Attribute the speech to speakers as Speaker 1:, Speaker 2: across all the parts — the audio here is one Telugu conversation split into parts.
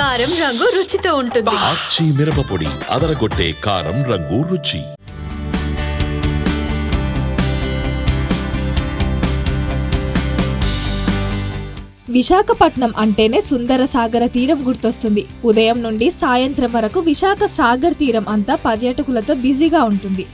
Speaker 1: కారం రంగు రుచితో ఉంటుంది.
Speaker 2: ఆచి మిరపపొడి అదరగొట్టే కారం రంగు రుచి.
Speaker 3: విశాఖపట్నం అంటేనే సుందర సాగర తీరం గుర్తొస్తుంది. ఉదయం నుండి సాయంత్రం వరకు విశాఖ సాగర్ తీరం అంతా పర్యాటకులతో బిజీగా ఉంటుంది.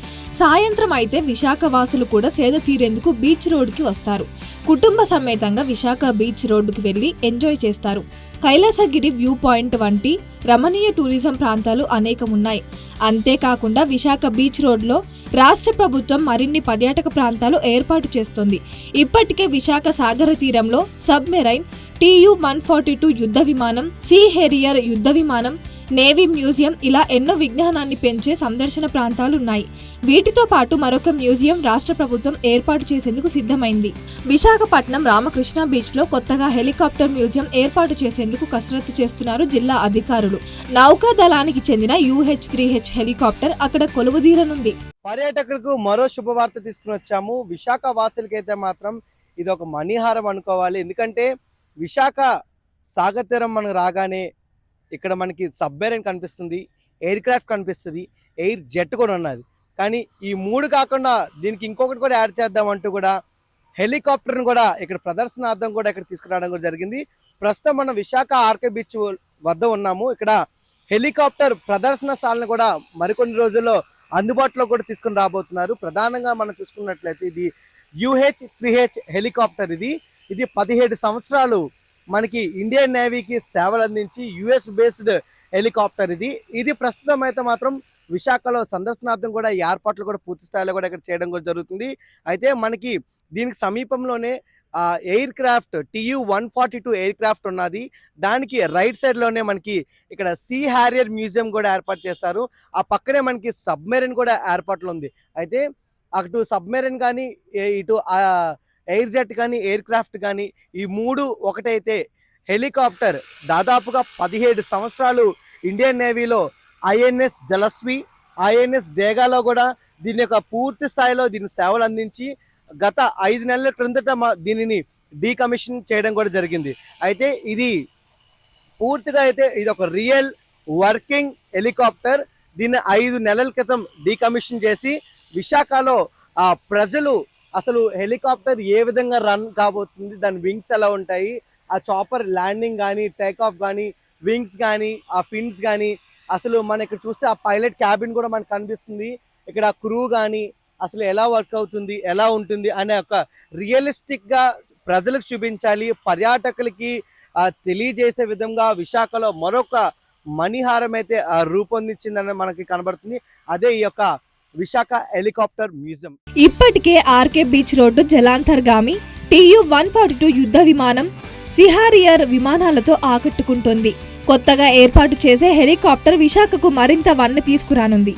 Speaker 3: సాయంత్రం అయితే విశాఖ వాసులు కూడా సేద తీరేందుకు బీచ్ రోడ్డుకి వస్తారు. కుటుంబ సమేతంగా విశాఖ బీచ్ రోడ్డుకు వెళ్ళి ఎంజాయ్ చేస్తారు. కైలాసగిరి వ్యూ పాయింట్ వంటి రమణీయ టూరిజం ప్రాంతాలు అనేకం ఉన్నాయి అంతేకాకుండా విశాఖ బీచ్ రోడ్లో రాష్ట్ర ప్రభుత్వం మరిన్ని పర్యాటక ప్రాంతాలు ఏర్పాటు చేస్తోంది. ఇప్పటికే విశాఖ సాగర తీరంలో submarine TU one forty two యుద్ధ విమానం సీ హెరియర్ యుద్ధ విమానం నేవీ మ్యూజియం ఇలా ఎన్నో విజ్ఞానాన్ని పెంచే సందర్శన ప్రాంతాలు ఉన్నాయి వీటితో పాటు మరొక మ్యూజియం రాష్ట్ర ప్రభుత్వం ఏర్పాటు చేసేందుకు సిద్ధమైంది. విశాఖపట్నం రామకృష్ణ బీచ్లో కొత్తగా హెలికాప్టర్ మ్యూజియం ఏర్పాటు చేసేందుకు కసరత్తు చేస్తున్నారు జిల్లా అధికారులు. నౌకా దళానికి చెందిన యూహెచ్ త్రీ హెచ్ హెలికాప్టర్ అక్కడ కొలువుదీరనుంది
Speaker 4: పర్యాటకులకు మరో శుభవార్త తీసుకుని వచ్చాము. విశాఖ వాసులకైతే మాత్రం ఇది ఒక మణిహారం అనుకోవాలి. ఎందుకంటే విశాఖ సాగర్ తీరం మనకు రాగానే ఇక్కడ మనకి సబ్మెరైన్ కనిపిస్తుంది ఎయిర్ క్రాఫ్ట్ కనిపిస్తుంది ఎయిర్ జెట్ కూడా ఉన్నది. కానీ ఈ మూడు కాకుండా దీనికి ఇంకొకటి కూడా యాడ్ చేద్దామంటూ కూడా హెలికాప్టర్ని కూడా ఇక్కడ ప్రదర్శనార్థం కూడా ఇక్కడ తీసుకురావడం కూడా జరిగింది. ప్రస్తుతం మనం విశాఖ ఆర్కే బీచ్ వద్ద ఉన్నాము. ఇక్కడ హెలికాప్టర్ ప్రదర్శనశాలను కూడా మరికొన్ని రోజుల్లో అందుబాటులో కూడా తీసుకుని రాబోతున్నారు. ప్రధానంగా మనం చూసుకున్నట్లయితే ఇది యూహెచ్ త్రీ హెలికాప్టర్ ఇది. ఇది పదిహేడు సంవత్సరాలు మనకి ఇండియన్ నేవీకి సేవలు అందించి యుఎస్ బేస్డ్ హెలికాప్టర్ ఇది. ఇది ప్రస్తుతం అయితే మాత్రం విశాఖలో సందర్శనార్థం కూడా ఈ ఏర్పాట్లు కూడా పూర్తి స్థాయిలో కూడా ఇక్కడ చేయడం కూడా జరుగుతుంది. అయితే మనకి దీనికి సమీపంలోనే aircraft TU one forty two aircraft ఉన్నది. దానికి రైట్ సైడ్లోనే మనకి ఇక్కడ సీ హ్యారియర్ మ్యూజియం కూడా ఏర్పాటు చేశారు. ఆ పక్కనే మనకి సబ్మెరీన్ కూడా ఏర్పాట్లు ఉంది. అయితే అటు సబ్మెరీన్ కానీ ఏ- ఇటు ఎయిర్ జెట్ కానీ ఎయిర్ క్రాఫ్ట్ కానీ ఈ మూడు ఒకటైతే హెలికాప్టర్ దాదాపుగా పదిహేడు సంవత్సరాలు ఇండియన్ నేవీలో ఐఎన్ఎస్ జలస్వి ఐఎన్ఎస్ డేగాలో కూడా దీని యొక్క పూర్తి స్థాయిలో దీని సేవలు అందించి గత ఐదు నెలల క్రిందట మా- దీనిని డీకమిషన్ చేయడం కూడా జరిగింది. అయితే ఇది పూర్తిగా అయితే ఇది ఒక రియల్ వర్కింగ్ హెలికాప్టర్. దీన్ని ఐదు నెలల క్రితం డీకమిషన్ చేసి విశాఖలో ఆ ప్రజలు అసలు హెలికాప్టర్ ఏ విధంగా రన్ కాబోతుంది దాని వింగ్స్ ఎలా ఉంటాయి ఆ చాపర్ ల్యాండింగ్ కానీ టేక్ ఆఫ్ కానీ వింగ్స్ కానీ ఆ ఫిన్స్ కానీ అసలు మన ఇక్కడ చూస్తే ఆ పైలట్ క్యాబిన్ కూడా మనకు కనిపిస్తుంది. ఇక్కడ క్రూ కానీ అసలు ఎలా వర్క్ అవుతుంది ఎలా ఉంటుంది అనే ఒక రియలిస్టిక్గా ప్రజలకు చూపించాలి పర్యాటకులకి తెలియజేసే విధంగా విశాఖలో మరొక మణిహారం అయితే రూపొందించిందని మనకి కనబడుతుంది. అదే ఈ యొక్క విశాఖ హెలికాప్టర్ మ్యూజియం.
Speaker 3: ఇప్పటికే ఆర్కే బీచ్ రోడ్డు జలాంతర్గామి టీయు వన్ ఫార్టీ టూ యుద్ధ విమానం సిహారియర్ విమానాలతో ఆకట్టుకుంటోంది. కొత్తగా ఏర్పాటు చేసే హెలికాప్టర్ విశాఖకు మరింత వన్నె తీసుకురానుంది.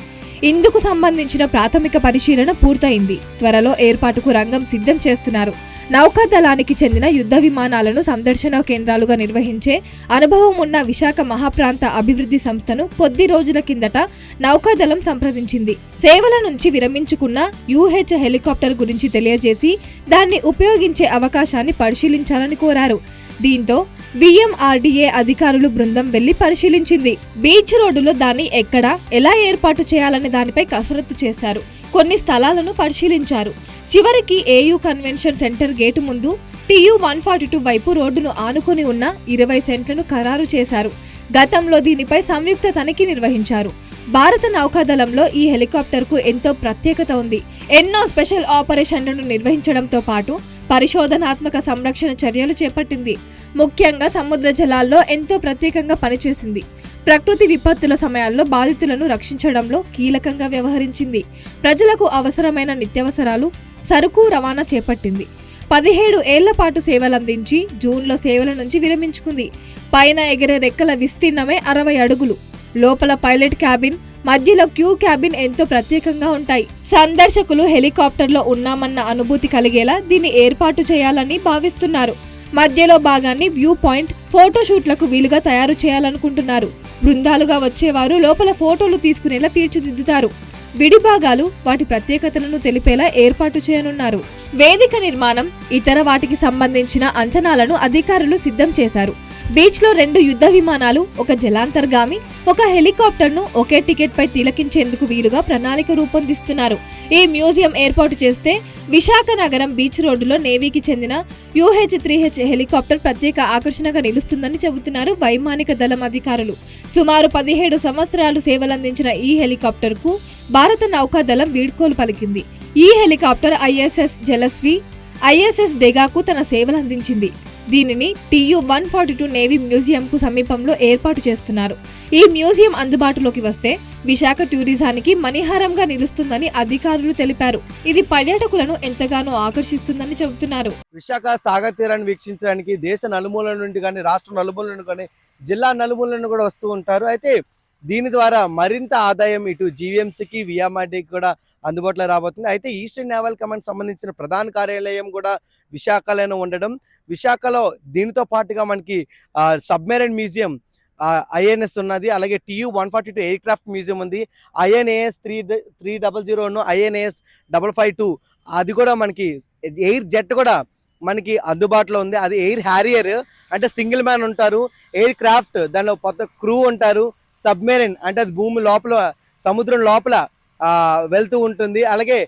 Speaker 3: ఇందుకు సంబంధించిన ప్రాథమిక పరిశీలన పూర్తయింది. త్వరలో ఏర్పాటుకు రంగం సిద్ధం చేస్తున్నారు. నౌకాదళానికి చెందిన యుద్ధ విమానాలను సందర్శన కేంద్రాలుగా నిర్వహించే అనుభవం ఉన్న విశాఖ మహాప్రాంత అభివృద్ధి సంస్థను కొద్ది రోజుల కిందట నౌకాదళం సంప్రదించింది. సేవల నుంచి విరమించుకున్న యూహెచ్ హెలికాప్టర్ గురించి తెలియజేసి దాన్ని ఉపయోగించే అవకాశాన్ని పరిశీలించాలని కోరారు. దీంతో విఎంఆర్డీఏ అధికారులు బృందం వెళ్ళి పరిశీలించింది. బీచ్ రోడ్డులో దాన్ని ఎక్కడ ఎలా ఏర్పాటు చేయాలనే దానిపై కసరత్తు చేశారు. కొన్ని స్థలాలను పరిశీలించారు. చివరికి ఏయూ కన్వెన్షన్ సెంటర్ గేటు ముందు టీయూ వన్ ఫార్టీ టూ వైపు రోడ్డును ఆనుకొని ఉన్న ఇరవై సెంట్లను ఖరారు చేశారు. గతంలో దీనిపై సంయుక్త తనిఖీ నిర్వహించారు. భారత నౌకాదళంలో ఈ హెలికాప్టర్కు ఎంతో ప్రత్యేకత ఉంది. ఎన్నో స్పెషల్ ఆపరేషన్లను నిర్వహించడంతో పాటు పరిశోధనాత్మక సంరక్షణ చర్యలు చేపట్టింది. ముఖ్యంగా సముద్ర జలాల్లో ఎంతో ప్రత్యేకంగా పనిచేసింది. ప్రకృతి విపత్తుల సమయాల్లో బాధితులను రక్షించడంలో కీలకంగా వ్యవహరించింది. ప్రజలకు అవసరమైన నిత్యావసరాలు సరుకు రవాణా చేపట్టింది. పదిహేడు ఏళ్ళ పాటు సేవలందించి జూన్లో సేవల నుంచి విరమించుకుంది. పైన ఎగిరే రెక్కల విస్తీర్ణమే అరవై అడుగులు. లోపల పైలట్ క్యాబిన్ మధ్యలో క్యూ క్యాబిన్ ఎంతో ప్రత్యేకంగా ఉంటాయి. సందర్శకులు హెలికాప్టర్లో ఉన్నామన్న అనుభూతి కలిగేలా దీన్ని ఏర్పాటు చేయాలని భావిస్తున్నారు. మధ్యలో భాగాన్ని వ్యూ పాయింట్ ఫోటోషూట్లకు వీలుగా తయారు చేయాలనుకుంటున్నారు. బృందాలుగా వచ్చేవారు లోపల ఫోటోలు తీసుకునేలా తీర్చిదిద్దుతారు. విడిభాగాలు వాటి ప్రత్యేకతలను తెలిపేలా ఏర్పాటు చేయనున్నారు. వేదిక నిర్మాణం ఇతర వాటికి సంబంధించిన అంచనాలను అధికారులు సిద్ధం చేశారు. బీచ్లో రెండు యుద్ధ విమానాలు ఒక జలాంతర్గామి ఒక హెలికాప్టర్ను ఒకే టికెట్ పై తిలకించేందుకు వీలుగా ప్రణాళిక రూపొందిస్తున్నారు. ఈ మ్యూజియం ఏర్పాటు చేస్తే విశాఖ నగరం బీచ్ రోడ్డులో నేవీకి చెందిన యూహెచ్ త్రీ హెచ్ హెలికాప్టర్ ప్రత్యేక ఆకర్షణగా నిలుస్తుందని చెబుతున్నారు వైమానిక దళం అధికారులు. సుమారు పదిహేడు సంవత్సరాలు సేవలందించిన ఈ హెలికాప్టర్కు భారత నౌకాదళం వీడ్కోలు పలికింది. ఈ హెలికాప్టర్ ఐఎస్ఎస్ జలస్వి ఐఎస్ఎస్ డెగాకు తన సేవలు అందించింది. దీనిని TU one forty two navy మ్యూజియంకు సమీపంలో ఏర్పాటు చేస్తున్నారు. ఈ మ్యూజియం అందుబాటులోకి వస్తే విశాఖ టూరిజానికి మణిహారంగా నిలుస్తుందని అధికారులు తెలిపారు. ఇది పర్యాటకులను ఎంతగానో ఆకర్షిస్తుందని చెబుతున్నారు.
Speaker 4: విశాఖ సాగర్ తీరాన్ని వీక్షించడానికి దేశ నలుమూలల నుండి కానీ రాష్ట్ర నలుమూల నుండి కానీ జిల్లా నలుమూలను నుండి కూడా వస్తూ ఉంటారు. అయితే దీని ద్వారా మరింత ఆదాయం ఇటు జీవీఎంసీకి విఎంఆర్డీకి కూడా అందుబాటులో రాబోతుంది. అయితే ఈస్టర్న్ నేవల్ కమాండ్ సంబంధించిన ప్రధాన కార్యాలయం కూడా విశాఖలోనే ఉండడం. విశాఖలో దీనితో పాటుగా మనకి సబ్మెరైన్ మ్యూజియం ఐఎన్ఎస్ ఉన్నది. అలాగే TU one forty two aircraft museum ఉంది. ఐఎన్ఏఎస్ త్రీ త్రీ డబల్ జీరోను ఐఎన్ఏఎస్ డబల్ ఫైవ్ టూ అది కూడా మనకి ఎయిర్ జెట్ కూడా మనకి అందుబాటులో ఉంది. అది ఎయిర్ హ్యారియర్ అంటే సింగిల్ మ్యాన్ ఉంటారు. ఎయిర్ క్రాఫ్ట్ దానిలో కొత్త క్రూ ఉంటారు. సబ్మెరైన్ అంటే అది భూమి లోపల సముద్రం లోపల వెళ్తూ ఉంటుంది. అలాగే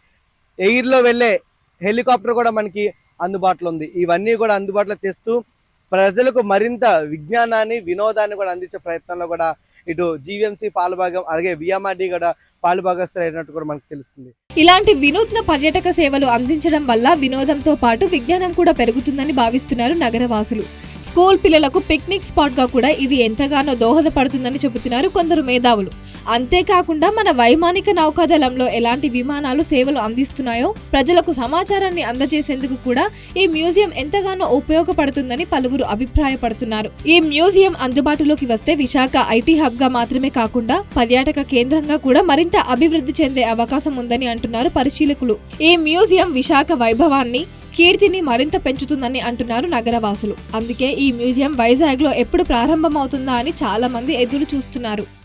Speaker 4: ఎయిర్లో వెళ్ళే హెలికాప్టర్ కూడా మనకి అందుబాటులో ఉంది. ఇవన్నీ కూడా అందుబాటులో తెస్తూ ప్రజలకు మరింత విజ్ఞానాన్ని వినోదాన్ని కూడా అందించే ప్రయత్నంలో కూడా ఇటు జీవీఎంసీ పాలుభాగం అలాగే విఎంఆర్డి కూడా పాలుభాగస్తులు అయినట్టు కూడా మనకు తెలుస్తుంది.
Speaker 3: ఇలాంటి వినూత్న పర్యాటక సేవలు అందించడం వల్ల వినోదంతో పాటు విజ్ఞానం కూడా పెరుగుతుందని భావిస్తున్నారు నగరవాసులు. స్కూల్ పిల్లలకు పిక్నిక్ స్పాట్గా కూడా ఇది ఎంతగానో దోహదపడుతుందని చెబుతున్నారు కొందరు మేధావులు. అంతేకాకుండా మన వైమానిక నౌకాదళంలో ఎలాంటి విమానాలు సేవలు అందిస్తున్నాయో ప్రజలకు సమాచారాన్ని అందజేసేందుకు కూడా ఈ మ్యూజియం ఎంతగానో ఉపయోగపడుతుందని పలువురు అభిప్రాయపడుతున్నారు. ఈ మ్యూజియం అందుబాటులోకి వస్తే విశాఖ ఐటీ హబ్గా మాత్రమే కాకుండా పర్యాటక కేంద్రంగా కూడా మరింత అభివృద్ధి చెందే అవకాశం ఉందని అంటున్నారు పరిశీలకులు. ఈ మ్యూజియం విశాఖ వైభవాన్ని కీర్తిని మరింత పెంచుతుందని అంటున్నారు నగరవాసులు. అందుకే ఈ మ్యూజియం వైజాగ్లో ఎప్పుడు ప్రారంభమవుతుందా అని చాలా మంది ఎదురు చూస్తున్నారు